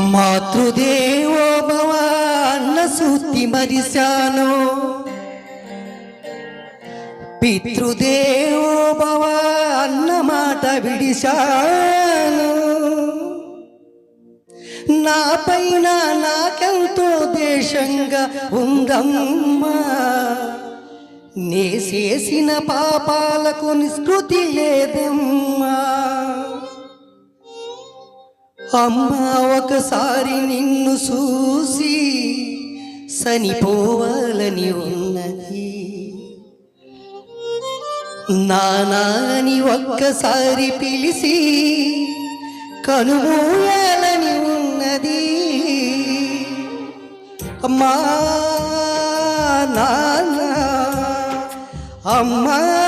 మాతృదేవో భవ అన్న సూతి మరిశాను. పితృదేవో భవ అన్న మాట విడిశాను. నా పైన నాకెంతో దేశంగా ఉందమ్మా. నే చేసిన పాపాలకు నిస్కృతి లేదమ్మా. అమ్మా ఒకసారి నిన్ను చూసి చనిపోవాలని ఉన్నది. నానాని ఒక్కసారి పిలిచి కనుమూయాలని ఉన్నది. అమ్మా నాన్న అమ్మా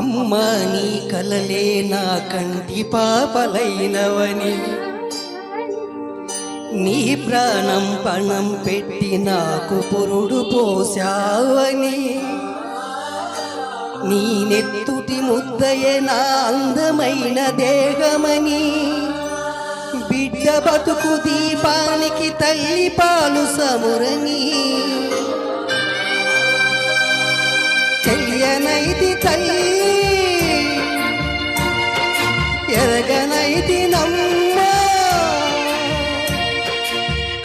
అమ్మ నీ కలలే నా కంటి పాపలైనవని. నీ ప్రాణం పణం పెట్టి నాకు పురుడు పోసావని నీ నెత్తుటి ముద్దయే నా అందమైన దేహమని. బిడ్డ బతుకు దీపానికి తల్లి పాలు సమురని. తెలియనైతి తల్లి. ఎరగనైతి నమ్మ.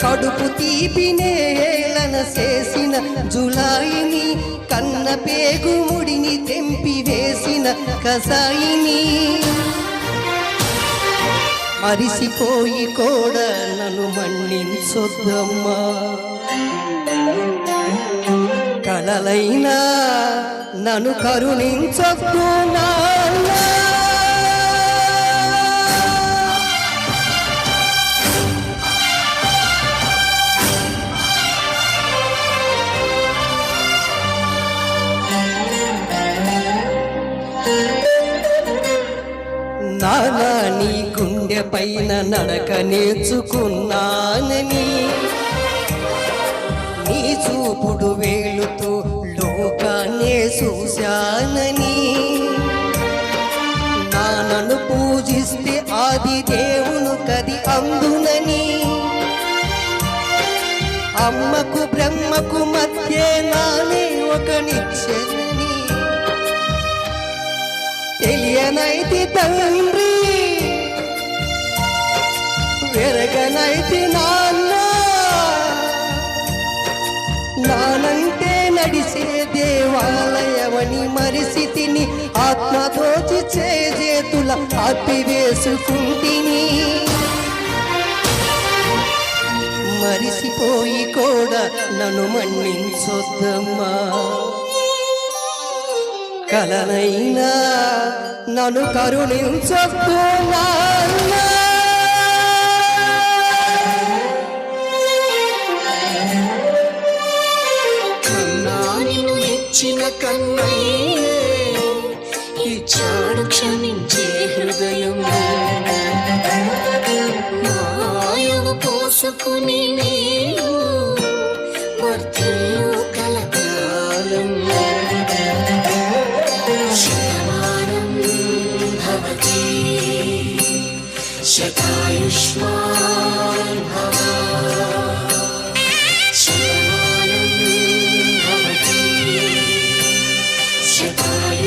కడుపు తీపినేలన చేసిన జులాయిని కన్న పేగుముడిని తెంపి వేసిన కసాయిని. అరిసిపోయి కూడా నన్ను మన్నించొద్దమ్మా. కలలైనా నన్ను కరుణించొద్దు నానా నీ గుండె పైన నడక నేర్చుకున్నానని నీ చూపుడు వే చూశానని. నాన్నను పూజిస్తే ఆది దేవును కది అందునని. అమ్మకు బ్రహ్మకు మధ్య నానే ఒక నిచ్చెనని తెలియనైతి తండ్రి వెరగనైతి నాన్న. నానంటే నడిసే దేవాలయమని మరిసితిని. ఆత్మతోచి చేతుల ఆపివేసుకుంటిని మరిసిపోయి కూడా నన్ను మన్నించొద్దమ్మా. కలనైనా నన్ను కరుణించొద్దు నాన్నా. కన్నయ్యే ఇచ్చాడు క్షమించే హృదయం మాయవ పోసుకుని నేను వర్తిల్లు కలకాలం శతమానం భవతి శతాయుష్మాన్ భవ